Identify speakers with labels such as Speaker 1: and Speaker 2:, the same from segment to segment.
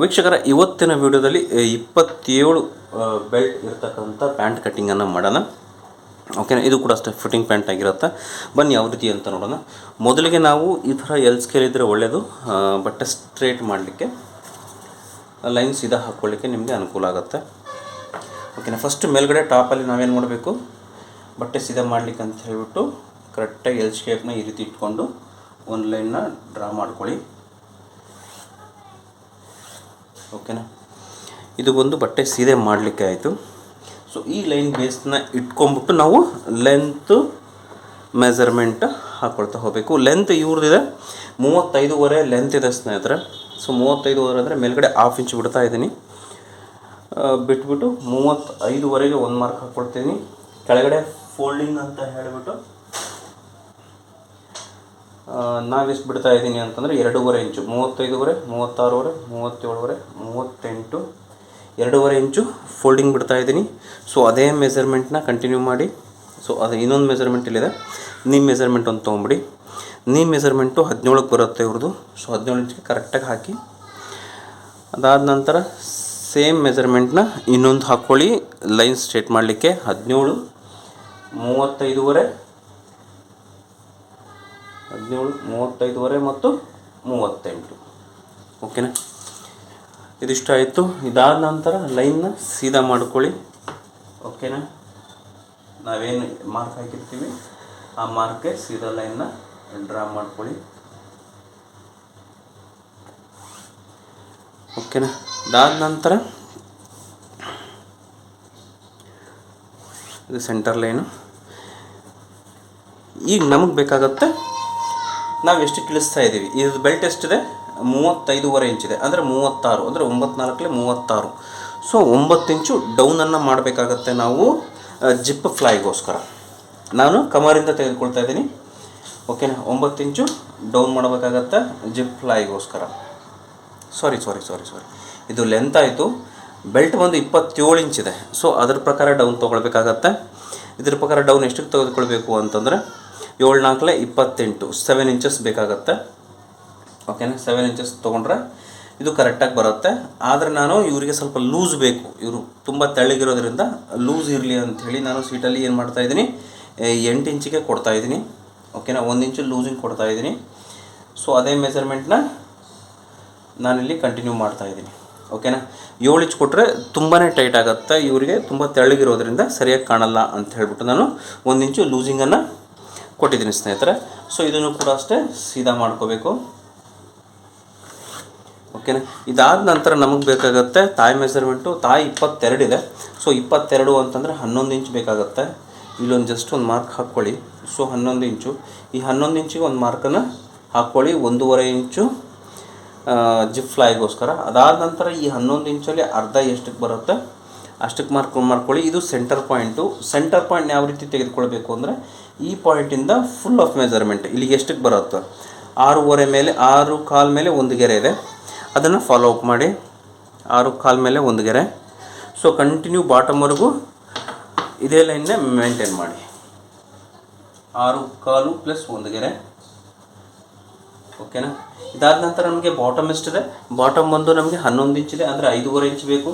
Speaker 1: ವೀಕ್ಷಕರ, ಇವತ್ತಿನ ವಿಡಿಯೋದಲ್ಲಿ ಇಪ್ಪತ್ತೇಳು ಬೆಲ್ಟ್ ಇರತಕ್ಕಂಥ ಪ್ಯಾಂಟ್ ಕಟ್ಟಿಂಗನ್ನು ಮಾಡೋಣ. ಓಕೆನಾ? ಇದು ಕೂಡ ಅಷ್ಟೇ ಫಿಟ್ಟಿಂಗ್ ಪ್ಯಾಂಟ್ ಆಗಿರುತ್ತೆ. ಬನ್ನಿ, ಯಾವ ರೀತಿ ಅಂತ ನೋಡೋಣ. ಮೊದಲಿಗೆ ನಾವು ಈ ಥರ ಎಲ್ ಸ್ಕೇಲ್ ಇದ್ದರೆ ಒಳ್ಳೆಯದು ಬಟ್ಟೆ ಸ್ಟ್ರೇಟ್ ಮಾಡಲಿಕ್ಕೆ ಲೈನ್ ಸೀದಾ ಹಾಕ್ಕೊಳ್ಳಿಕ್ಕೆ ನಿಮಗೆ ಅನುಕೂಲ ಆಗುತ್ತೆ. ಓಕೆನಾ? ಫಸ್ಟ್ ಮೇಲ್ಗಡೆ ಟಾಪಲ್ಲಿ ನಾವೇನು ಮಾಡಬೇಕು? ಬಟ್ಟೆ ಸೀದಾ ಮಾಡ್ಲಿಕ್ಕೆ ಅಂತ ಹೇಳಿಬಿಟ್ಟು ಕರೆಕ್ಟಾಗಿ ಎಲ್ ಶೇಪ್ನ ಈ ರೀತಿ ಇಟ್ಕೊಂಡು, ಒಂದು ಲೈನ್ನ ಡ್ರಾ ಮಾಡ್ಕೊಳ್ಳಿ. ಓಕೆನಾ ಇದು ಬಂದು ಬಟ್ಟೆ ಸೀರೆ ಮಾಡಲಿಕ್ಕೆ ಆಯಿತು. ಸೊ ಈ ಲೈನ್ ಬೇಸ್ನ ಇಟ್ಕೊಂಬಿಟ್ಟು ನಾವು ಲೆಂತು ಮೆಜರ್ಮೆಂಟ್ ಹಾಕ್ಕೊಳ್ತಾ ಹೋಗಬೇಕು. ಲೆಂತ್ ಇವ್ರದ್ದಿದೆ ಮೂವತ್ತೈದುವರೆ ಲೆಂತ್ ಇದೆ ಸ್ನೇಹಿತರೆ. ಸೊ ಮೂವತ್ತೈದುವರೆ ಅಂದರೆ ಮೇಲ್ಗಡೆ ಹಾಫ್ ಇಂಚ್ ಬಿಡ್ತಾ ಇದ್ದೀನಿ. ಬಿಟ್ಬಿಟ್ಟು ಮೂವತ್ತೈದುವರೆಗೆ ಒಂದು ಮಾರ್ಕ್ ಹಾಕ್ಕೊಡ್ತೀನಿ ಕೆಳಗಡೆ ಫೋಲ್ಡಿಂಗ್ ಅಂತ ಹೇಳಿಬಿಟ್ಟು ನಾವೆಷ್ಟು ಬಿಡ್ತಾ ಇದ್ದೀನಿ ಅಂತಂದರೆ ಎರಡೂವರೆ ಇಂಚು, ಮೂವತ್ತೈದುವರೆ, ಮೂವತ್ತಾರೂವರೆ, ಮೂವತ್ತೇಳುವರೆ, ಮೂವತ್ತೆಂಟು, ಎರಡೂವರೆ ಇಂಚು ಫೋಲ್ಡಿಂಗ್ ಬಿಡ್ತಾ ಇದ್ದೀನಿ. ಸೊ ಅದೇ ಮೆಸರ್ಮೆಂಟ್ನ ಕಂಟಿನ್ಯೂ ಮಾಡಿ. ಸೊ ಅದು ಇನ್ನೊಂದು ಮೆಸರ್ಮೆಂಟ್ ಇಲ್ಲಿದೆ. ನಿಮ್ಮ ಮೆಸರ್ಮೆಂಟ್ ಒಂದು ತೊಗೊಂಬಿಡಿ. ನಿಮ್ಮ ಮೆಸರ್ಮೆಂಟು ಹದಿನೇಳಕ್ಕೆ ಬರುತ್ತೆ ಇವ್ರದ್ದು ಸೊ ಹದಿನೇಳು ಇಂಚಿಗೆ ಕರೆಕ್ಟಾಗಿ ಹಾಕಿ. ಅದಾದ ನಂತರ ಸೇಮ್ ಮೆಸರ್ಮೆಂಟ್ನ ಇನ್ನೊಂದು ಹಾಕ್ಕೊಳ್ಳಿ ಲೈನ್ ಸ್ಟ್ರೇಟ್ ಮಾಡಲಿಕ್ಕೆ ಹದಿನೇಳು, ಮೂವತ್ತೈದುವರೆ ಹದಿನೇಳು, ಮೂವತ್ತೈದುವರೆ ಮತ್ತು ಮೂವತ್ತೆಂಟು. ಓಕೆನಾ? ಇದಿಷ್ಟ ಆಯಿತು. ಇದಾದ ನಂತರ ಲೈನ್ನ ಸೀದಾ ಮಾಡ್ಕೊಳ್ಳಿ. ಓಕೆನಾ? ನಾವೇನು ಮಾರ್ಕ್ ಹಾಕಿರ್ತೀವಿ, ಆ ಮಾರ್ಕ್ಗೆ ಸೀದಾ ಲೈನ್ನ ಡ್ರಾ ಮಾಡ್ಕೊಳ್ಳಿ. ಓಕೆನಾ? ಇದಾದ ನಂತರ ಇದು ಸೆಂಟರ್ ಲೈನು. ಈಗ ನಮಗೆ ಬೇಕಾಗತ್ತೆ ನಾವು ಎಷ್ಟು ಇಳಿಸ್ತಾ ಇದ್ದೀವಿ? ಇದು ಬೆಲ್ಟ್ ಎಷ್ಟಿದೆ? ಮೂವತ್ತೈದೂವರೆ ಇಂಚಿದೆ ಅಂದರೆ ಮೂವತ್ತಾರು, ಅಂದರೆ ಒಂಬತ್ನಾಲ್ಕಲೆ ಮೂವತ್ತಾರು. ಸೊ ಒಂಬತ್ತು ಇಂಚು ಡೌನನ್ನು ಮಾಡಬೇಕಾಗತ್ತೆ ನಾವು ಜಿಪ್ ಫ್ಲೈಗೋಸ್ಕರ ನಾನು ಕಮರಿಂದ ತೆಗೆದುಕೊಳ್ತಾ ಇದ್ದೀನಿ. ಓಕೆನಾ ಒಂಬತ್ತು ಇಂಚು ಡೌನ್ ಮಾಡಬೇಕಾಗತ್ತೆ ಜಿಪ್ ಫ್ಲೈಗೋಸ್ಕರ ಸಾರಿ ಸಾರಿ ಸಾರಿ ಸಾರಿ ಇದು ಲೆಂತ್ ಆಯಿತು. ಬೆಲ್ಟ್ ಬಂದು ಇಪ್ಪತ್ತೇಳು ಇಂಚಿದೆ ಸೊ ಅದ್ರ ಪ್ರಕಾರ ಡೌನ್ ತೊಗೊಳ್ಬೇಕಾಗತ್ತೆ. ಇದ್ರ ಪ್ರಕಾರ ಡೌನ್ ಎಷ್ಟಕ್ಕೆ ತೆಗೆದುಕೊಳ್ಬೇಕು ಅಂತಂದರೆ ಏಳು ನಾಲ್ಕಲೆ ಇಪ್ಪತ್ತೆಂಟು ಸೆವೆನ್ ಇಂಚಸ್ ಬೇಕಾಗತ್ತೆ. ಓಕೆನಾ ಸೆವೆನ್ ಇಂಚಸ್ ತೊಗೊಂಡ್ರೆ ಇದು ಕರೆಕ್ಟಾಗಿ ಬರುತ್ತೆ. ಆದರೆ ನಾನು ಇವರಿಗೆ ಸ್ವಲ್ಪ ಲೂಸ್ ಬೇಕು. ಇವರು ತುಂಬ ತೆಳ್ಳಗಿರೋದ್ರಿಂದ ಲೂಸ್ ಇರಲಿ ಅಂಥೇಳಿ ನಾನು ಸೀಟಲ್ಲಿ ಏನು ಮಾಡ್ತಾ ಇದ್ದೀನಿ ಎಂಟು ಇಂಚಿಗೆ ಕೊಡ್ತಾ ಇದ್ದೀನಿ. ಓಕೆನಾ ಒಂದು ಇಂಚು ಲೂಸಿಂಗ್ ಕೊಡ್ತಾ ಇದ್ದೀನಿ. ಸೊ ಅದೇ ಮೆಜರ್ಮೆಂಟ್ನ ನಾನಿಲ್ಲಿ ಕಂಟಿನ್ಯೂ ಮಾಡ್ತಾ ಇದ್ದೀನಿ. ಓಕೆನಾ ಏಳು ಇಂಚ್ ಕೊಟ್ಟರೆ ತುಂಬಾ ಟೈಟ್ ಆಗುತ್ತೆ. ಇವರಿಗೆ ತುಂಬ ತೆಳ್ಳಗಿರೋದ್ರಿಂದ ಸರಿಯಾಗಿ ಕಾಣಲ್ಲ ಅಂತ ಹೇಳ್ಬಿಟ್ಟು ನಾನು ಒಂದು ಇಂಚು ಲೂಸಿಂಗನ್ನು ಕೊಟ್ಟಿದ್ದೀನಿ ಸ್ನೇಹಿತರೆ. ಸೊ ಇದನ್ನು ಕೂಡ ಅಷ್ಟೇ ಸೀದಾ ಮಾಡ್ಕೋಬೇಕು. ಓಕೆನಾ ಇದಾದ ನಂತರ ನಮಗೆ ಬೇಕಾಗುತ್ತೆ ತಾಯಿ ಮೆಸರ್ಮೆಂಟು ತಾಯಿ ಇಪ್ಪತ್ತೆರಡಿದೆ ಸೊ ಇಪ್ಪತ್ತೆರಡು ಅಂತಂದರೆ ಹನ್ನೊಂದು ಇಂಚ್ ಬೇಕಾಗುತ್ತೆ. ಇಲ್ಲೊಂದು ಜಸ್ಟ್ ಒಂದು ಮಾರ್ಕ್ ಹಾಕ್ಕೊಳ್ಳಿ. ಸೊ ಹನ್ನೊಂದು ಇಂಚು. ಈ ಹನ್ನೊಂದು ಇಂಚಿಗೆ ಒಂದು ಮಾರ್ಕನ್ನು ಹಾಕ್ಕೊಳ್ಳಿ. ಒಂದೂವರೆ ಇಂಚು ಜಿಪ್ ಫ್ಲೈಗೋಸ್ಕರ ಅದಾದ ನಂತರ ಈ ಹನ್ನೊಂದು ಇಂಚಲ್ಲಿ ಅರ್ಧ ಎಷ್ಟಕ್ಕೆ ಬರುತ್ತೆ? ಅಷ್ಟಕ್ಕೆ ಮಾರ್ಕ್ ಮಾಡ್ಕೊಳ್ಳಿ. ಇದು ಸೆಂಟರ್ ಪಾಯಿಂಟು ಸೆಂಟರ್ ಪಾಯಿಂಟ್ ಯಾವ ರೀತಿ ತೆಗೆದುಕೊಳ್ಬೇಕು ಅಂದರೆ ಈ ಪಾಯಿಂಟಿಂದ ಫುಲ್ ಆಫ್ ಮೆಜರ್ಮೆಂಟ್ ಇಲ್ಲಿಗೆ ಎಷ್ಟಕ್ಕೆ ಬರುತ್ತೆ? ಆರೂವರೆ ಮೇಲೆ, ಆರು ಕಾಲ್ ಮೇಲೆ ಒಂದು ಗೆರೆ ಇದೆ. ಅದನ್ನು ಫಾಲೋ ಅಪ್ ಮಾಡಿ. ಆರು ಕಾಲ್ ಮೇಲೆ ಒಂದು ಗೆರೆ. ಸೊ ಕಂಟಿನ್ಯೂ ಬಾಟಮ್ವರೆಗೂ ಇದೇ ಲೈನ್ನೇ ಮೇಂಟೈನ್ ಮಾಡಿ. ಆರು ಕಾಲು ಪ್ಲಸ್ ಒಂದು ಗೆರೆ. ಓಕೆನಾ ಇದಾದ ನಂತರ ನಮಗೆ ಬಾಟಮ್ ಎಷ್ಟಿದೆ ಬಾಟಮ್ ಬಂದು ನಮಗೆ ಹನ್ನೊಂದು ಇಂಚಿದೆ ಅಂದರೆ ಐದೂವರೆ ಇಂಚ್ ಬೇಕು.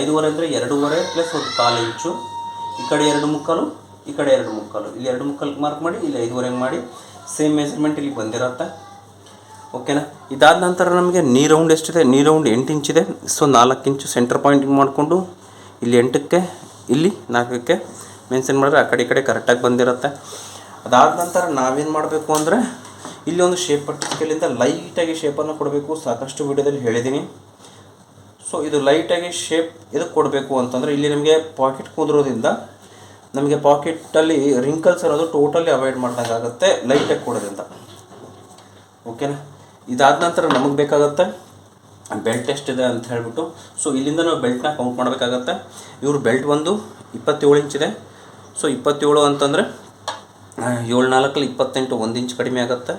Speaker 1: ಐದೂವರೆ ಅಂದರೆ ಎರಡೂವರೆ ಪ್ಲಸ್ ಒಂದು ಕಾಲು ಇಂಚು. ಈ ಕಡೆ ಎರಡು ಮುಕ್ಕಾಲು, ಈ ಕಡೆ ಎರಡು ಮುಕ್ಕಾಲು. ಇಲ್ಲಿ ಎರಡು ಮುಕ್ಕಾಲು ಮಾರ್ಕ್ ಮಾಡಿ, ಇಲ್ಲಿ ಐದೂವರೆಗೆ ಮಾಡಿ. ಸೇಮ್ ಮೆಜರ್ಮೆಂಟ್ ಇಲ್ಲಿ ಬಂದಿರುತ್ತೆ. ಓಕೆನಾ ಇದಾದ ನಂತರ ನಮಗೆ ನೀ ರೌಂಡ್ ಎಷ್ಟಿದೆ ನೀ ರೌಂಡ್ ಎಂಟು ಇಂಚಿದೆ ಸೊ ನಾಲ್ಕು ಇಂಚು ಸೆಂಟರ್ ಪಾಯಿಂಟಿಂಗ್ ಮಾಡಿಕೊಂಡು, ಇಲ್ಲಿ ಎಂಟಕ್ಕೆ, ಇಲ್ಲಿ ನಾಲ್ಕಕ್ಕೆ ಮೆನ್ಷನ್ ಮಾಡಿದ್ರೆ ಆ ಕಡೆ ಈ ಕಡೆ ಕರೆಕ್ಟಾಗಿ ಬಂದಿರುತ್ತೆ. ಅದಾದ ನಂತರ ನಾವೇನು ಮಾಡಬೇಕು ಅಂದರೆ ಇಲ್ಲಿ ಒಂದು ಶೇಪ್ ಪಟ್ಟಿಸ್ಕೇಲಿಂದ ಲೈಟಾಗಿ ಶೇಪನ್ನು ಕೊಡಬೇಕು ಸಾಕಷ್ಟು ವಿಡಿಯೋದಲ್ಲಿ ಹೇಳಿದ್ದೀನಿ. ಸೊ ಇದು ಲೈಟಾಗಿ ಶೇಪ್ ಇದಕ್ಕೆ ಕೊಡಬೇಕು ಅಂತಂದರೆ ಇಲ್ಲಿ ನಮಗೆ ಪಾಕೆಟ್ ಕುಂದ್ರೋದ್ರಿಂದ ನಮಗೆ ಪಾಕೆಟಲ್ಲಿ ರಿಂಕಲ್ಸ್ ಅನ್ನೋದು ಟೋಟಲಿ ಅವಾಯ್ಡ್ ಮಾಡ್ದಂಗೆ ಆಗುತ್ತೆ ಲೈಟಾಗಿ ಕೊಡೋದ್ರಿಂದ. ಓಕೆನಾ ಇದಾದ ನಂತರ ನಮಗೆ ಬೇಕಾಗುತ್ತೆ ಬೆಲ್ಟ್ ಎಷ್ಟಿದೆ ಅಂತ ಹೇಳ್ಬಿಟ್ಟು. ಸೊ ಇಲ್ಲಿಂದ ನಾವು ಬೆಲ್ಟ್ನ ಕೌಂಟ್ ಮಾಡಬೇಕಾಗತ್ತೆ. ಇವ್ರ ಬೆಲ್ಟ್ ಒಂದು ಇಪ್ಪತ್ತೇಳು ಇಂಚಿದೆ ಸೊ ಇಪ್ಪತ್ತೇಳು ಅಂತಂದರೆ ಏಳು ನಾಲ್ಕಲ್ಲಿ ಇಪ್ಪತ್ತೆಂಟು ಒಂದು ಇಂಚ್ ಕಡಿಮೆ ಆಗುತ್ತೆ.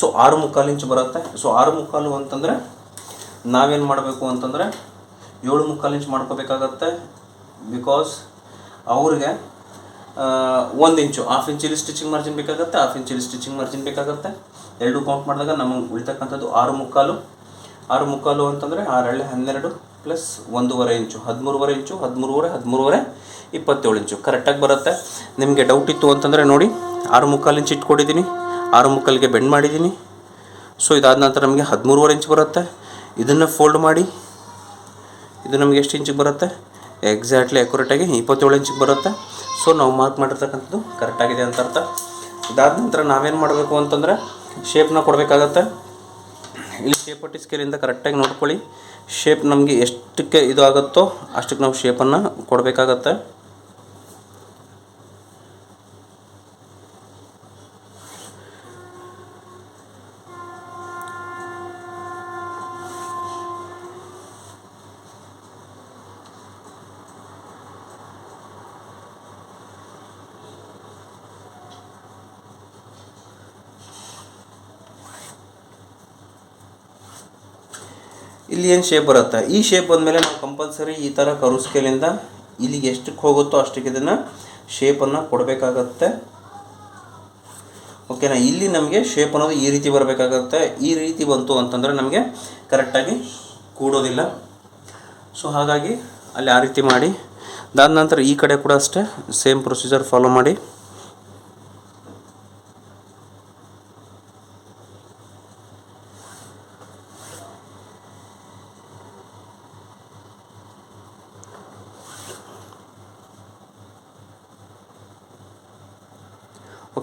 Speaker 1: ಸೊ ಆರು ಮುಕ್ಕಾಲು ಇಂಚ್ ಬರುತ್ತೆ. ಸೊ ಆರು ಮುಕ್ಕಾಲು ಅಂತಂದರೆ ನಾವೇನು ಮಾಡಬೇಕು ಅಂತಂದರೆ ಏಳು ಮುಕ್ಕಾಲು ಇಂಚ್ ಮಾಡ್ಕೋಬೇಕಾಗತ್ತೆ ಬಿಕಾಸ್ ಅವ್ರಿಗೆ ಒಂದು ಇಂಚು ಹಾಫ್ ಇಂಚಲ್ಲಿ ಸ್ಟಿಚಿಂಗ್ ಮಾರ್ಜಿನ್ ಬೇಕಾಗುತ್ತೆ ಹಾಫ್ ಇಂಚಲ್ಲಿ ಸ್ಟಿಚಿಂಗ್ ಮಾರ್ಜಿನ್ ಬೇಕಾಗುತ್ತೆ. ಎರಡು ಕೌಂಟ್ ಮಾಡಿದಾಗ ನಮಗೆ ಉಳಿತಕ್ಕಂಥದ್ದು ಆರು ಮುಕ್ಕಾಲು. ಆರು ಮುಕ್ಕಾಲು ಅಂತಂದರೆ ಆರಳ್ಳೆ ಹನ್ನೆರಡು ಪ್ಲಸ್ ಒಂದೂವರೆ ಇಂಚು, ಹದಿಮೂರುವರೆ ಇಂಚು, ಹದಿಮೂರುವರೆ ಹದಿಮೂರುವರೆ, ಇಪ್ಪತ್ತೇಳು ಇಂಚು. ಕರೆಕ್ಟಾಗಿ ಬರುತ್ತೆ. ನಿಮಗೆ ಡೌಟ್ ಇತ್ತು ಅಂತಂದರೆ ನೋಡಿ, ಆರು ಮುಕ್ಕಾಲು ಇಂಚ್ ಇಟ್ಕೊಂಡಿದ್ದೀನಿ. ಆರು ಮುಕ್ಕಲ್ಗೆ ಬೆಂಡ್ ಮಾಡಿದ್ದೀನಿ ಸೊ ಇದಾದ ನಂತರ ನಮಗೆ ಹದಿಮೂರುವರೆ ಇಂಚ್ ಬರುತ್ತೆ. ಇದನ್ನು ಫೋಲ್ಡ್ ಮಾಡಿ, ಇದು ನಮಗೆ ಎಷ್ಟು ಇಂಚಿಗೆ ಬರುತ್ತೆ? ಎಕ್ಸಾಕ್ಟ್ಲಿ ಅಕ್ಯುರೇಟಾಗಿ ಇಪ್ಪತ್ತೇಳು ಇಂಚಿಗೆ ಬರುತ್ತೆ. ಸೊ ನಾವು ಮಾರ್ಕ್ ಮಾಡಿರ್ತಕ್ಕಂಥದ್ದು ಕರೆಕ್ಟಾಗಿದೆ ಅಂತ ಅರ್ಥ. ಇದಾದ ನಂತರ ನಾವೇನು ಮಾಡಬೇಕು ಅಂತಂದರೆ ಶೇಪ್ನ ಕೊಡಬೇಕಾಗತ್ತೆ. ಇಲ್ಲಿ ಶೇಪ್ ಪಟ್ಟಿ ಸ್ಕೇಲಿಂದ ಕರೆಕ್ಟಾಗಿ ನೋಡ್ಕೊಳ್ಳಿ. ಶೇಪ್ ನಮಗೆ ಎಷ್ಟಕ್ಕೆ ಇದು ಆಗುತ್ತೋ ಅಷ್ಟಕ್ಕೆ ನಾವು ಶೇಪನ್ನು ಕೊಡಬೇಕಾಗತ್ತೆ. ಇಲ್ಲಿ ಏನು ಶೇಪ್ ಬರುತ್ತೆ? ಈ ಶೇಪ್ ಬಂದಮೇಲೆ ನಾವು ಕಂಪಲ್ಸರಿ ಈ ಥರ ಕರು ಸ್ಕೇಲಿಂದ ಇಲ್ಲಿಗೆ ಎಷ್ಟಕ್ಕೆ ಹೋಗುತ್ತೋ ಅಷ್ಟಕ್ಕೆ ಇದನ್ನು ಶೇಪನ್ನು ಕೊಡಬೇಕಾಗತ್ತೆ. ಓಕೆನಾ ಇಲ್ಲಿ ನಮಗೆ ಶೇಪ್ ಅನ್ನೋದು ಈ ರೀತಿ ಬರಬೇಕಾಗತ್ತೆ. ಈ ರೀತಿ ಬಂತು ಅಂತಂದರೆ ನಮಗೆ ಕರೆಕ್ಟಾಗಿ ಕೂಡೋದಿಲ್ಲ. ಸೊ ಹಾಗಾಗಿ ಅಲ್ಲಿ ಆ ರೀತಿ ಮಾಡಿ. ಅದಾದ ನಂತರ ಈ ಕಡೆ ಕೂಡ ಅಷ್ಟೇ ಸೇಮ್ ಪ್ರೊಸೀಜರ್ ಫಾಲೋ ಮಾಡಿ.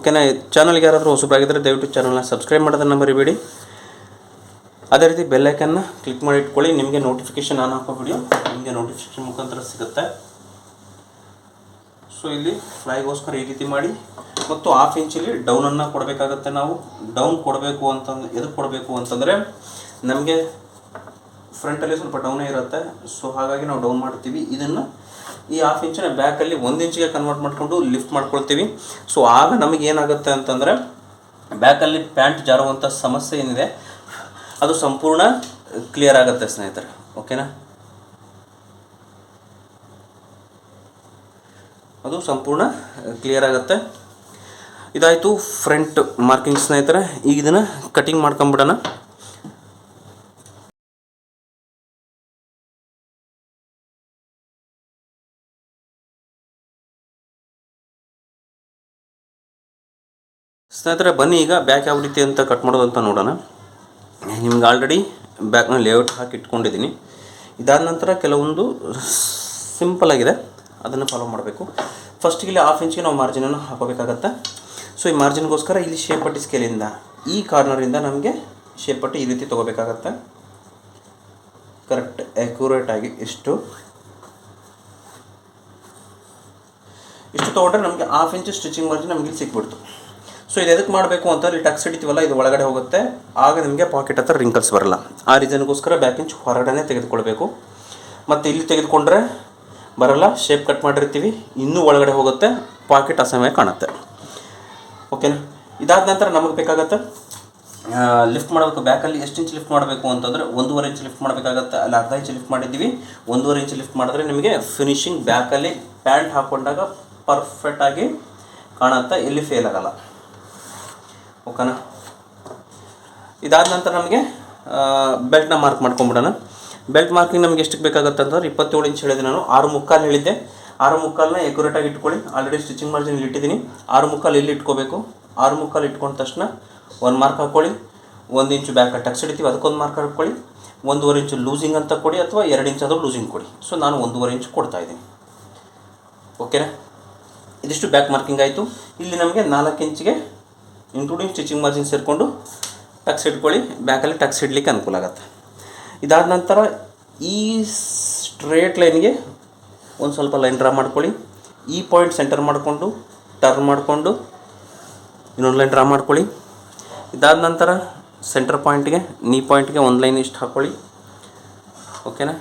Speaker 1: ಓಕೆನಾ? ಚಾನಲ್ಗೆ ಯಾರಾದರೂ ಹೊಸಬರಾಗಿದ್ದರೆ ದಯವಿಟ್ಟು ಚಾನಲ್ನ ಸಬ್ಸ್ಕ್ರೈಬ್ ಮಾಡೋದನ್ನು ಮರಿಬೇಡಿ. ಅದೇ ರೀತಿ ಬೆಲ್ಲೈಕನ್ನ ಕ್ಲಿಕ್ ಮಾಡಿ ಇಟ್ಕೊಳ್ಳಿ. ನಿಮಗೆ ನೋಟಿಫಿಕೇಶನ್ ಆನ್ ಹಾಕೋ ವಿಡಿಯೋ ನಿಮಗೆ ನೋಟಿಫಿಕೇಶನ್ ಮುಖಾಂತರ ಸಿಗುತ್ತೆ. ಸೊ ಇಲ್ಲಿ ಫ್ಲೈಗೋಸ್ಕರ ಈ ರೀತಿ ಮಾಡಿ. ಮತ್ತು ಹಾಫ್ ಇಂಚಲ್ಲಿ ಡೌನನ್ನು ಕೊಡಬೇಕಾಗತ್ತೆ ನಾವು. ಡೌನ್ ಕೊಡಬೇಕು ಅಂತಂದು ಎದಕ್ಕೆ ಕೊಡಬೇಕು ಅಂತಂದರೆ ನಮಗೆ ಫ್ರಂಟಲ್ಲಿ ಸ್ವಲ್ಪ ಡೌನೇ ಇರುತ್ತೆ. ಸೊ ಹಾಗಾಗಿ ನಾವು ಡೌನ್ ಮಾಡ್ತೀವಿ. ಇದನ್ನು ಈ ಹಾಫ್ ಇಂಚಿನ ಬ್ಯಾಕಲ್ಲಿ ಒಂದು ಇಂಚಿಗೆ ಕನ್ವರ್ಟ್ ಮಾಡಿಕೊಂಡು ಲಿಫ್ಟ್ ಮಾಡ್ಕೊಳ್ತೀವಿ. ಸೊ ಆಗ ನಮಗೆ ಏನಾಗುತ್ತೆ ಅಂತಂದರೆ ಬ್ಯಾಕಲ್ಲಿ ಪ್ಯಾಂಟ್ ಜಾರುವಂಥ ಸಮಸ್ಯೆ ಏನಿದೆ, ಅದು ಸಂಪೂರ್ಣ ಕ್ಲಿಯರ್ ಆಗುತ್ತೆ ಸ್ನೇಹಿತರೆ. ಓಕೆನಾ ಅದು ಸಂಪೂರ್ಣ ಕ್ಲಿಯರ್ ಆಗುತ್ತೆ. ಇದಾಯಿತು ಫ್ರಂಟ್ ಮಾರ್ಕಿಂಗ್ ಸ್ನೇಹಿತರೆ. ಈಗ ಇದನ್ನು ಕಟಿಂಗ್ ಮಾಡ್ಕೊಂಬಿಡೋಣ. ಸ್ನೇಹಿತರೆ, ಬನ್ನಿ ಈಗ ಬ್ಯಾಕ್ ಯಾವ ರೀತಿ ಅಂತ ಕಟ್ ಮಾಡೋದು ಅಂತ ನೋಡೋಣ. ನಿಮ್ಗೆ ಆಲ್ರೆಡಿ ಬ್ಯಾಕ್ನ ಲೇಔಟ್ ಹಾಕಿ ಇಟ್ಕೊಂಡಿದ್ದೀನಿ. ಇದಾದ ನಂತರ ಕೆಲವೊಂದು ಸಿಂಪಲ್ ಆಗಿದೆ. ಅದನ್ನು ಫಾಲೋ ಮಾಡಬೇಕು. ಫಸ್ಟಿಗೆ ಇಲ್ಲಿ ಹಾಫ್ ಇಂಚಿಗೆ ನಾವು ಮಾರ್ಜಿನನ್ನು ಹಾಕೋಬೇಕಾಗತ್ತೆ. ಸೊ ಈ ಮಾರ್ಜಿನ್ಗೋಸ್ಕರ ಇಲ್ಲಿ ಶೇಪಟ್ಟಿ ಪಟ್ಟಿ ಸ್ಕೇಲಿಂದ ಈ ಕಾರ್ನರಿಂದ ನಮಗೆ ಶೇಪಟ್ಟಿ ಪಟ್ಟಿ ಈ ರೀತಿ ತೊಗೋಬೇಕಾಗತ್ತೆ. ಕರೆಕ್ಟ್ ಅಕ್ಯುರೇಟ್ ಆಗಿ ಇಷ್ಟು. ಇಷ್ಟು ತೊಗೊಂಡ್ರೆ ನಮಗೆ ಹಾಫ್ ಇಂಚು ಸ್ಟಿಚಿಂಗ್ ಮಾರ್ಜಿನ್ ನಮಗೆ ಸಿಕ್ಬಿಡ್ತು. ಸೊ ಇದು ಎದಕ್ಕೆ ಮಾಡಬೇಕು ಅಂತ ಇಲ್ಲಿ ಟಕ್ಸ್ ಹಿಡಿತೀವಲ್ಲ ಇದು ಒಳಗಡೆ ಹೋಗುತ್ತೆ. ಆಗ ನಿಮಗೆ ಪಾಕೆಟ್ ಹತ್ರ ರಿಂಕಲ್ಸ್ ಬರಲ್ಲ. ಆ ರೀಸನ್ಗೋಸ್ಕರ ಬ್ಯಾಕ್ ಇಂಚ್ ಹೊರಗಡೆ ತೆಗೆದುಕೊಳ್ಬೇಕು. ಮತ್ತು ಇಲ್ಲಿ ತೆಗೆದುಕೊಂಡ್ರೆ ಬರಲ್ಲ ಶೇಪ್ ಕಟ್ ಮಾಡಿರ್ತೀವಿ. ಇನ್ನೂ ಒಳಗಡೆ ಹೋಗುತ್ತೆ ಪಾಕೆಟ್ ಅಸಮಯ ಕಾಣುತ್ತೆ. ಓಕೆನಾ ಇದಾದ ನಂತರ ನಮಗೆ ಬೇಕಾಗತ್ತೆ ಲಿಫ್ಟ್ ಮಾಡಬೇಕು. ಬ್ಯಾಕಲ್ಲಿ ಎಷ್ಟು ಇಂಚ್ ಲಿಫ್ಟ್ ಮಾಡಬೇಕು ಅಂತಂದರೆ ಒಂದೂವರೆ ಇಂಚ್ ಲಿಫ್ಟ್ ಮಾಡಬೇಕಾಗತ್ತೆ. ಅಲ್ಲಿ ಅರ್ಧ ಇಂಚ್ ಲಿಫ್ಟ್ ಮಾಡಿದ್ದೀವಿ. ಒಂದೂವರೆ ಇಂಚ್ ಲಿಫ್ಟ್ ಮಾಡಿದ್ರೆ ನಿಮಗೆ ಫಿನಿಶಿಂಗ್ ಬ್ಯಾಕಲ್ಲಿ ಪ್ಯಾಂಟ್ ಹಾಕ್ಕೊಂಡಾಗ ಪರ್ಫೆಕ್ಟಾಗಿ ಕಾಣುತ್ತೆ. ಎಲ್ಲಿ ಫೇಲ್ ಆಗಲ್ಲ. ಓಕೆನಾ? ಇದಾದ ನಂತರ ನಮಗೆ ಬೆಲ್ಟ್ನ ಮಾರ್ಕ್ ಮಾಡ್ಕೊಂಬಿಡೋಣ. ಬೆಲ್ಟ್ ಮಾರ್ಕಿಂಗ್ ನಮಗೆ ಎಷ್ಟಕ್ಕೆ ಬೇಕಾಗುತ್ತೆ ಅಂತಂದ್ರೆ ಇಪ್ಪತ್ತೇಳು ಇಂಚ್ ಹೇಳಿದೆ ನಾನು. ಆರು ಮುಕ್ಕಾಲು ಹೇಳಿದ್ದೆ. ಆರು ಮುಕ್ಕಾಲನ್ನ ಎಕ್ಯುರೇಟಾಗಿ ಇಟ್ಕೊಳ್ಳಿ. ಆಲ್ರೆಡಿ ಸ್ಟಿಚಿಂಗ್ ಮಾರ್ಜಿನ್ ಇಟ್ಟಿದ್ದೀನಿ. ಆರು ಮುಕ್ಕಾಲು ಇಲ್ಲಿ ಇಟ್ಕೋಬೇಕು? ಆರು ಮುಕ್ಕಾಲು ಇಟ್ಕೊಂಡ ತಕ್ಷಣ ಒಂದು ಮಾರ್ಕ್ ಹಾಕ್ಕೊಳ್ಳಿ ಒಂದು ಇಂಚು ಬ್ಯಾಕ್ ಟಕ್ಸ್ ಹಿಡಿತೀವಿ ಅದಕ್ಕೊಂದು ಮಾರ್ಕ್ ಹಾಕ್ಕೊಳ್ಳಿ ಒಂದೂವರೆ ಇಂಚು ಲೂಸಿಂಗ್ ಅಂತ ಕೊಡಿ ಅಥವಾ ಎರಡು ಇಂಚ್ ಆದರೂ ಲೂಸಿಂಗ್ ಕೊಡಿ. ಸೊ ನಾನು ಒಂದೂವರೆ ಇಂಚ್ ಕೊಡ್ತಾ ಇದ್ದೀನಿ. ಓಕೆನಾ? ಇದಿಷ್ಟು ಬ್ಯಾಕ್ ಮಾರ್ಕಿಂಗ್ ಆಯಿತು. ಇಲ್ಲಿ ನಮಗೆ ನಾಲ್ಕು ಇಂಚಿಗೆ ಇನ್ಕ್ಲೂಡಿಂಗ್ ಸ್ಟಿಚಿಂಗ್ ಮಾರ್ಜಿನ್ ಸೇರಿಕೊಂಡು ಟಕ್ಸ್ ಇಟ್ಕೊಳ್ಳಿ ಬ್ಯಾಕಲ್ಲಿ ಟಕ್ಸ್ ಇಡ್ಲಿಕ್ಕೆ ಅನುಕೂಲ ಆಗುತ್ತೆ. ಇದಾದ ನಂತರ ಈ ಸ್ಟ್ರೇಟ್ ಲೈನ್ಗೆ ಒಂದು ಸ್ವಲ್ಪ ಲೈನ್ ಡ್ರಾ ಮಾಡ್ಕೊಳ್ಳಿ. ಈ ಪಾಯಿಂಟ್ ಸೆಂಟರ್ ಮಾಡಿಕೊಂಡು ಟರ್ನ್ ಮಾಡಿಕೊಂಡು ಇನ್ನೊಂದು ಲೈನ್ ಡ್ರಾ ಮಾಡ್ಕೊಳ್ಳಿ. ಇದಾದ ನಂತರ ಸೆಂಟರ್ ಪಾಯಿಂಟ್ಗೆ ನೀ ಪಾಯಿಂಟ್ಗೆ ಒಂದು ಲೈನ್ ಇಷ್ಟು ಹಾಕ್ಕೊಳ್ಳಿ ಓಕೆನಾ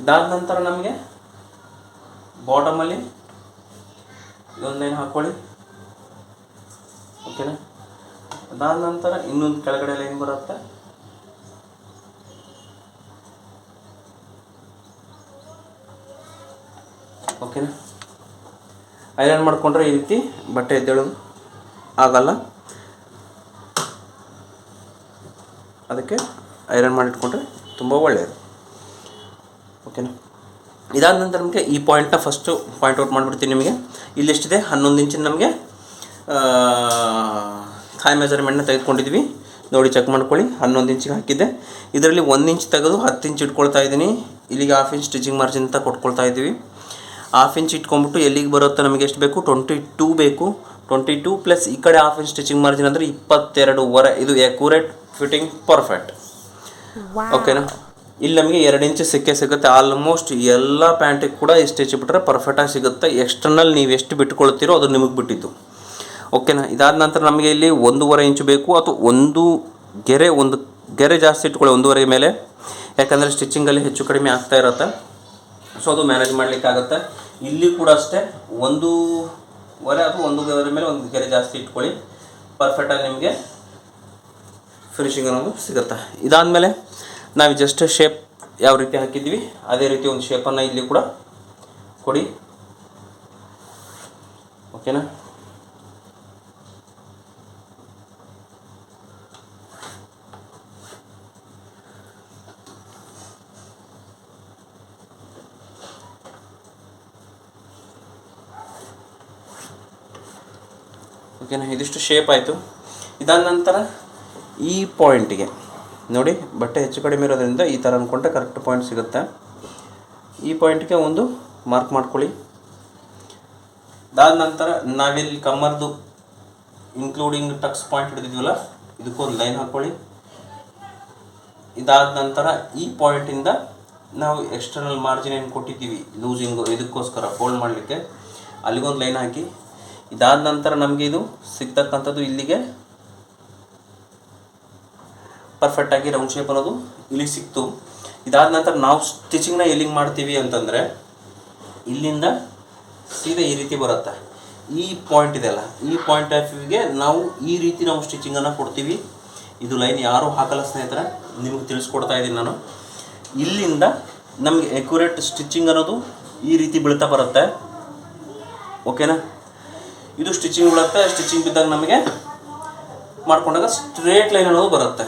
Speaker 1: ಇದಾದ ನಂತರ ನಮಗೆ ಬಾಟಮಲ್ಲಿ ಇದೊಂದು ಲೈನ್ ಹಾಕ್ಕೊಳ್ಳಿ ಓಕೆನಾ? ಅದಾದ ನಂತರ ಇನ್ನೊಂದು ಕೆಳಗಡೆ ಲೈನ್ ಬರುತ್ತೆ. ಓಕೆನಾ? ಐರನ್ ಮಾಡಿಕೊಂಡ್ರೆ ಈ ರೀತಿ ಬಟ್ಟೆ ಎದ್ದೇಳೋದು ಆಗಲ್ಲ. ಅದಕ್ಕೆ ಐರನ್ ಮಾಡಿಟ್ಕೊಂಡ್ರೆ ತುಂಬ ಒಳ್ಳೆಯದು ಓಕೆನಾ? ಇದಾದ ನಂತರ ನಮಗೆ ಈ ಪಾಯಿಂಟ್ನ ಫಸ್ಟು ಪಾಯಿಂಟ್ ಔಟ್ ಮಾಡಿಬಿಡ್ತೀನಿ ನಿಮಗೆ. ಇಲ್ಲೆಷ್ಟಿದೆ ಹನ್ನೊಂದು ಇಂಚಿನ ನಮಗೆ ಥಾಯ್ ಮೆಜರ್ಮೆಂಟ್ನ ತೆಗೆದುಕೊಂಡಿದ್ವಿ. ನೋಡಿ ಚೆಕ್ ಮಾಡ್ಕೊಳ್ಳಿ. ಹನ್ನೊಂದು ಇಂಚಿಗೆ ಹಾಕಿದ್ದೆ. ಇದರಲ್ಲಿ ಒಂದು ಇಂಚ್ ತೆಗೆದು ಹತ್ತು ಇಂಚ್ ಇಟ್ಕೊಳ್ತಾ ಇದ್ದೀನಿ. ಇಲ್ಲಿಗೆ ಹಾಫ್ ಇಂಚ್ ಸ್ಟಿಚಿಂಗ್ ಮಾರ್ಜಿನ್ ಅಂತ ಕೊಟ್ಕೊಳ್ತಾ ಇದ್ದೀವಿ. ಹಾಫ್ ಇಂಚ್ ಇಟ್ಕೊಂಬಿಟ್ಟು ಎಲ್ಲಿಗೆ ಬರುತ್ತೆ ನಮಗೆ ಎಷ್ಟು ಬೇಕು? ಟ್ವೆಂಟಿ ಟೂ ಬೇಕು. ಟ್ವೆಂಟಿ ಟೂ ಪ್ಲಸ್ ಈ ಕಡೆ ಹಾಫ್ ಇಂಚ್ ಸ್ಟಿಚಿಂಗ್ ಮಾರ್ಜಿನ್ ಅಂದರೆ ಇಪ್ಪತ್ತೆರಡೂವರೆ. ಇದು ಎಕ್ಯೂರೇಟ್ ಫಿಟ್ಟಿಂಗ್ ಪರ್ಫೆಕ್ಟ್ ಓಕೆನಾ ಇಲ್ಲಿ ನಮಗೆ ಎರಡು ಇಂಚ್ ಸಿಕ್ಕೇ ಸಿಗುತ್ತೆ. ಆಲ್ಮೋಸ್ಟ್ ಎಲ್ಲ ಪ್ಯಾಂಟಿಗೆ ಕೂಡ ಇಷ್ಟು ಹೆಚ್ಚು ಬಿಟ್ಟರೆ ಪರ್ಫೆಕ್ಟಾಗಿ ಸಿಗುತ್ತೆ. ಎಕ್ಸ್ಟರ್ನಲ್ ನೀವು ಎಷ್ಟು ಬಿಟ್ಕೊಳ್ತೀರೋ ಅದು ನಿಮಗೆ ಬಿಟ್ಟಿದ್ದು. ಓಕೆನಾ? ಇದಾದ ನಂತರ ನಮಗೆ ಇಲ್ಲಿ ಒಂದೂವರೆ ಇಂಚು ಬೇಕು ಅಥವಾ ಒಂದು ಗೆರೆ ಒಂದು ಗೆರೆ ಜಾಸ್ತಿ ಇಟ್ಕೊಳ್ಳಿ ಒಂದೂವರೆ ಮೇಲೆ. ಯಾಕಂದರೆ ಸ್ಟಿಚಿಂಗಲ್ಲಿ ಹೆಚ್ಚು ಕಡಿಮೆ ಆಗ್ತಾ ಇರುತ್ತೆ. ಸೊ ಅದು ಮ್ಯಾನೇಜ್ ಮಾಡಲಿಕ್ಕಾಗತ್ತೆ. ಇಲ್ಲಿ ಕೂಡ ಅಷ್ಟೇ, ಒಂದೂವರೆ ಅಥವಾ ಒಂದೂವರೆ ಮೇಲೆ ಒಂದು ಗೆರೆ ಜಾಸ್ತಿ ಇಟ್ಕೊಳ್ಳಿ. ಪರ್ಫೆಕ್ಟಾಗಿ ನಿಮಗೆ ಫಿನಿಶಿಂಗ್ ಅನ್ನೋದು ಸಿಗುತ್ತೆ. ಇದಾದಮೇಲೆ ನಾವು ಜಸ್ಟ್ ಶೇಪ್ ಯಾವ ರೀತಿ ಹಾಕಿದ್ವಿ, ಅದೇ ರೀತಿ ಒಂದು ಶೇಪನ್ನು ಇಲ್ಲಿ ಕೂಡ ಕೊಡಿ. ಓಕೆನಾ? ಓಕೆನಾ ಇದಿಷ್ಟು ಶೇಪ್ ಆಯಿತು. ಇದಾದ ನಂತರ ಈ ಪಾಯಿಂಟಿಗೆ ನೋಡಿ, ಬಟ್ಟೆ ಹೆಚ್ಚು ಕಡಿಮೆ ಇರೋದ್ರಿಂದ ಈ ಥರ ಅಂದ್ಕೊಂಡ್ರೆ ಕರೆಕ್ಟ್ ಪಾಯಿಂಟ್ ಸಿಗುತ್ತೆ. ಈ ಪಾಯಿಂಟ್ಗೆ ಒಂದು ಮಾರ್ಕ್ ಮಾಡ್ಕೊಳ್ಳಿ. ಅದಾದ ನಂತರ ನಾವಿಲ್ಲಿ ಕಮ್ಮರ್ದು ಇನ್ಕ್ಲೂಡಿಂಗ್ ಟಕ್ಸ್ ಪಾಯಿಂಟ್ ಹಿಡಿದಿದ್ವಲ್ಲ ಇದಕ್ಕೊಂದು ಲೈನ್ ಹಾಕ್ಕೊಳ್ಳಿ ಇದಾದ ನಂತರ ಈ ಪಾಯಿಂಟಿಂದ ನಾವು ಎಕ್ಸ್ಟರ್ನಲ್ ಮಾರ್ಜಿನ್ ಏನು ಕೊಟ್ಟಿದ್ದೀವಿ? ಲೂಸಿಂಗು ಇದಕ್ಕೋಸ್ಕರ ಫೋಲ್ಡ್ ಮಾಡಲಿಕ್ಕೆ. ಅಲ್ಲಿಗೊಂದು ಲೈನ್ ಹಾಕಿ. ಇದಾದ ನಂತರ ನಮಗೆ ಇದು ಸಿಗ್ತಕ್ಕಂಥದ್ದು ಇಲ್ಲಿಗೆ ಪರ್ಫೆಕ್ಟಾಗಿ ರೌಂಡ್ ಶೇಪ್ ಅನ್ನೋದು ಇಲ್ಲಿ ಸಿಕ್ತು. ಇದಾದ ನಂತರ ನಾವು ಸ್ಟಿಚಿಂಗ್ನ ಎಲ್ಲಿಂಗ್ ಮಾಡ್ತೀವಿ ಅಂತಂದರೆ ಇಲ್ಲಿಂದ ಸೀದಾ ಈ ರೀತಿ ಬರುತ್ತೆ. ಈ ಪಾಯಿಂಟ್ ಇದೆಯಲ್ಲ, ಈ ಪಾಯಿಂಟ್ ಆಫ್ ವ್ಯೂಗೆ ನಾವು ಈ ರೀತಿ ನಾವು ಸ್ಟಿಚಿಂಗನ್ನು ಕೊಡ್ತೀವಿ. ಇದು ಲೈನ್ ಯಾರೂ ಹಾಕಲ್ಲ ಸ್ನೇಹಿತರೆ, ನಿಮಗೆ ತಿಳಿಸ್ಕೊಡ್ತಾ ಇದ್ದೀನಿ ನಾನು. ಇಲ್ಲಿಂದ ನಮಗೆ ಎಕ್ಯುರೇಟ್ ಸ್ಟಿಚಿಂಗ್ ಅನ್ನೋದು ಈ ರೀತಿ ಬೀಳ್ತಾ ಬರುತ್ತೆ. ಓಕೆನಾ ಇದು ಸ್ಟಿಚಿಂಗ್ ಬೀಳುತ್ತೆ ಸ್ಟಿಚಿಂಗ್ ಬಿದ್ದಾಗ ನಮಗೆ ಮಾಡ್ಕೊಂಡಾಗ ಸ್ಟ್ರೇಟ್ ಲೈನ್ ಅನ್ನೋದು ಬರುತ್ತೆ.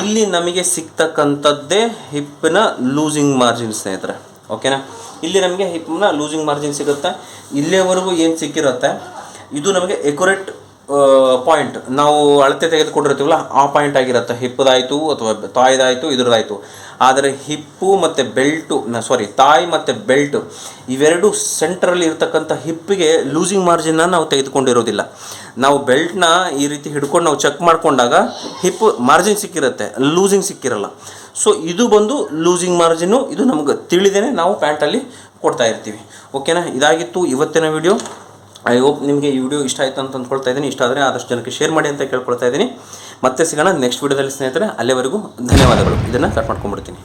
Speaker 1: ಇಲ್ಲಿ ನಮಗೆ ಸಿಗ್ತಕ್ಕಂಥದ್ದೇ ಹಿಪ್ಪಿನ ಲೂಸಿಂಗ್ ಮಾರ್ಜಿನ್ ಸ್ನೇಹಿತರೆ ಓಕೆನಾ ಇಲ್ಲಿ ನಮಗೆ ಹಿಪ್ನ ಲೂಸಿಂಗ್ ಮಾರ್ಜಿನ್ ಸಿಗುತ್ತೆ. ಇಲ್ಲಿಯವರೆಗೂ ಏನು ಸಿಕ್ಕಿರುತ್ತೆ? ಇದು ನಮಗೆ ಎಕ್ಯುರೇಟ್ ಪಾಯಿಂಟ್ ನಾವು ಅಳತೆ ತೆಗೆದುಕೊಂಡಿರ್ತೀವಲ್ಲ, ಆ ಪಾಯಿಂಟ್ ಆಗಿರುತ್ತೆ. ಹಿಪ್ಪದಾಯಿತು ಅಥವಾ ತಾಯಿದಾಯಿತು ಇದ್ರದ್ದಾಯಿತು ಆದರೆ ಹಿಪ್ಪು ಮತ್ತು ಬೆಲ್ಟು ಸಾರಿ ತಾಯಿ ಮತ್ತು ಬೆಲ್ಟು, ಇವೆರಡು ಸೆಂಟ್ರಲ್ಲಿ ಇರ್ತಕ್ಕಂಥ ಹಿಪ್ಪಿಗೆ ಲೂಸಿಂಗ್ ಮಾರ್ಜಿನ್ನ ನಾವು ತೆಗೆದುಕೊಂಡಿರೋದಿಲ್ಲ. ನಾವು ಬೆಲ್ಟ್ನ ಈ ರೀತಿ ಹಿಡ್ಕೊಂಡು ನಾವು ಚೆಕ್ ಮಾಡಿಕೊಂಡಾಗ ಹಿಪ್ ಮಾರ್ಜಿನ್ ಸಿಕ್ಕಿರುತ್ತೆ ಲೂಸಿಂಗ್ ಸಿಕ್ಕಿರಲ್ಲ. ಸೊ ಇದು ಬಂದು ಲೂಸಿಂಗ್ ಮಾರ್ಜಿನ್ನು ಇದು ನಮಗೆ ತಿಳಿದೇ ನಾವು ಪ್ಯಾಂಟಲ್ಲಿ ಕೊಡ್ತಾ ಇರ್ತೀವಿ. ಓಕೆನಾ ಇದಾಗಿತ್ತು ಇವತ್ತಿನ ವಿಡಿಯೋ ಐ ಹೋಪ್ ನಿಮಗೆ ಈ ವಿಡಿಯೋ ಇಷ್ಟ ಆಯಿತು ಅಂತ ಅಂದ್ಕೊಳ್ತಾ ಇದ್ದೀನಿ. ಇಷ್ಟ ಆದರೆ ಆದಷ್ಟು ಜನಕ್ಕೆ ಶೇರ್ ಮಾಡಿ ಅಂತ ಕೇಳ್ಕೊಳ್ತಾ ಇದ್ದೀನಿ. ಮತ್ತೆ ಸಿಗೋಣ ನೆಕ್ಸ್ಟ್ ವಿಡಿಯೋದಲ್ಲಿ ಸ್ನೇಹಿತರೆ, ಅಲ್ಲಿವರೆಗೂ ಧನ್ಯವಾದಗಳು. ಇದನ್ನು ಕಟ್ ಮಾಡ್ಕೊಂಡ್ಬಿಡ್ತೀನಿ.